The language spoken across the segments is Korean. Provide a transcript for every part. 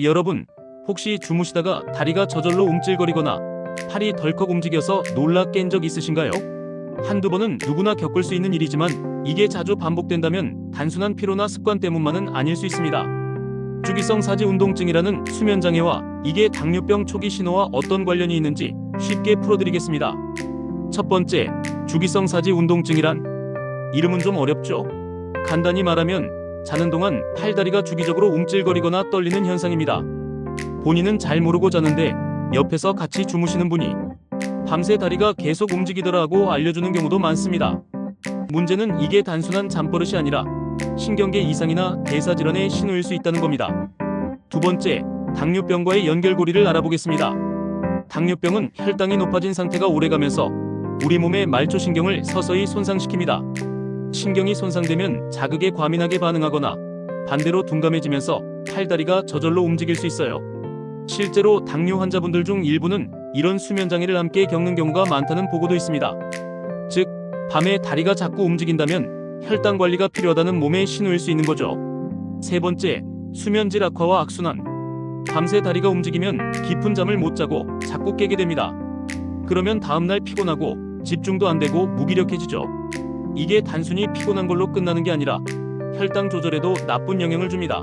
여러분, 혹시 주무시다가 다리가 저절로 움찔거리거나 팔이 덜컥 움직여서 놀라 깬 적 있으신가요? 한두 번은 누구나 겪을 수 있는 일이지만 이게 자주 반복된다면 단순한 피로나 습관 때문만은 아닐 수 있습니다. 주기성 사지 운동증이라는 수면 장애와 이게 당뇨병 초기 신호와 어떤 관련이 있는지 쉽게 풀어드리겠습니다. 첫 번째, 주기성 사지 운동증이란 이름은 좀 어렵죠? 간단히 말하면 자는 동안 팔다리가 주기적으로 움찔거리거나 떨리는 현상입니다. 본인은 잘 모르고 자는데 옆에서 같이 주무시는 분이 밤새 다리가 계속 움직이더라 고 알려주는 경우도 많습니다. 문제는 이게 단순한 잠버릇이 아니라 신경계 이상이나 대사질환의 신호일 수 있다는 겁니다. 두 번째, 당뇨병과의 연결고리를 알아보겠습니다. 당뇨병은 혈당이 높아진 상태가 오래가면서 우리 몸의 말초신경을 서서히 손상시킵니다. 신경이 손상되면 자극에 과민하게 반응하거나 반대로 둔감해지면서 팔다리가 저절로 움직일 수 있어요. 실제로 당뇨 환자분들 중 일부는 이런 수면 장애를 함께 겪는 경우가 많다는 보고도 있습니다. 즉, 밤에 다리가 자꾸 움직인다면 혈당 관리가 필요하다는 몸의 신호일 수 있는 거죠. 세 번째, 수면질 악화와 악순환. 밤새 다리가 움직이면 깊은 잠을 못 자고 자꾸 깨게 됩니다. 그러면 다음날 피곤하고 집중도 안 되고 무기력해지죠. 이게 단순히 피곤한 걸로 끝나는 게 아니라 혈당 조절에도 나쁜 영향을 줍니다.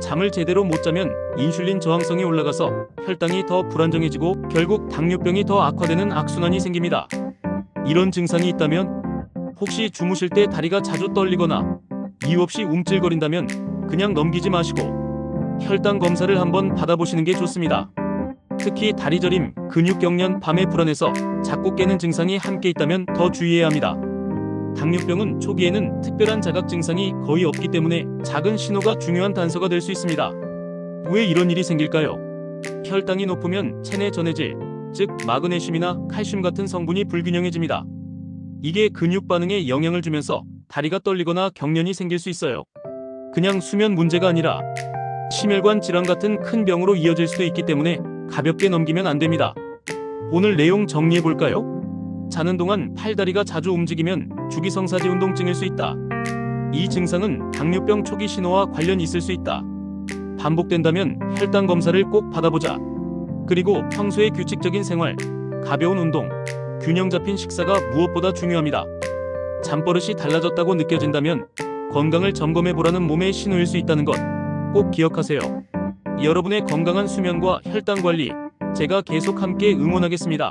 잠을 제대로 못 자면 인슐린 저항성이 올라가서 혈당이 더 불안정해지고 결국 당뇨병이 더 악화되는 악순환이 생깁니다. 이런 증상이 있다면 혹시 주무실 때 다리가 자주 떨리거나 이유 없이 움찔거린다면 그냥 넘기지 마시고 혈당 검사를 한번 받아보시는 게 좋습니다. 특히 다리 저림, 근육 경련, 밤에 불안해서 자꾸 깨는 증상이 함께 있다면 더 주의해야 합니다. 당뇨병은 초기에는 특별한 자각 증상이 거의 없기 때문에 작은 신호가 중요한 단서가 될 수 있습니다. 왜 이런 일이 생길까요? 혈당이 높으면 체내 전해질, 즉 마그네슘이나 칼슘 같은 성분이 불균형해집니다. 이게 근육 반응에 영향을 주면서 다리가 떨리거나 경련이 생길 수 있어요. 그냥 수면 문제가 아니라 심혈관 질환 같은 큰 병으로 이어질 수도 있기 때문에 가볍게 넘기면 안 됩니다. 오늘 내용 정리해 볼까요? 자는 동안 팔다리가 자주 움직이면 주기성사지 운동증일 수 있다. 이 증상은 당뇨병 초기 신호와 관련이 있을 수 있다. 반복된다면 혈당 검사를 꼭 받아보자. 그리고 평소에 규칙적인 생활, 가벼운 운동, 균형 잡힌 식사가 무엇보다 중요합니다. 잠버릇이 달라졌다고 느껴진다면 건강을 점검해 보라는 몸의 신호일 수 있다는 것 꼭 기억하세요. 여러분의 건강한 수면과 혈당 관리 제가 계속 함께 응원하겠습니다.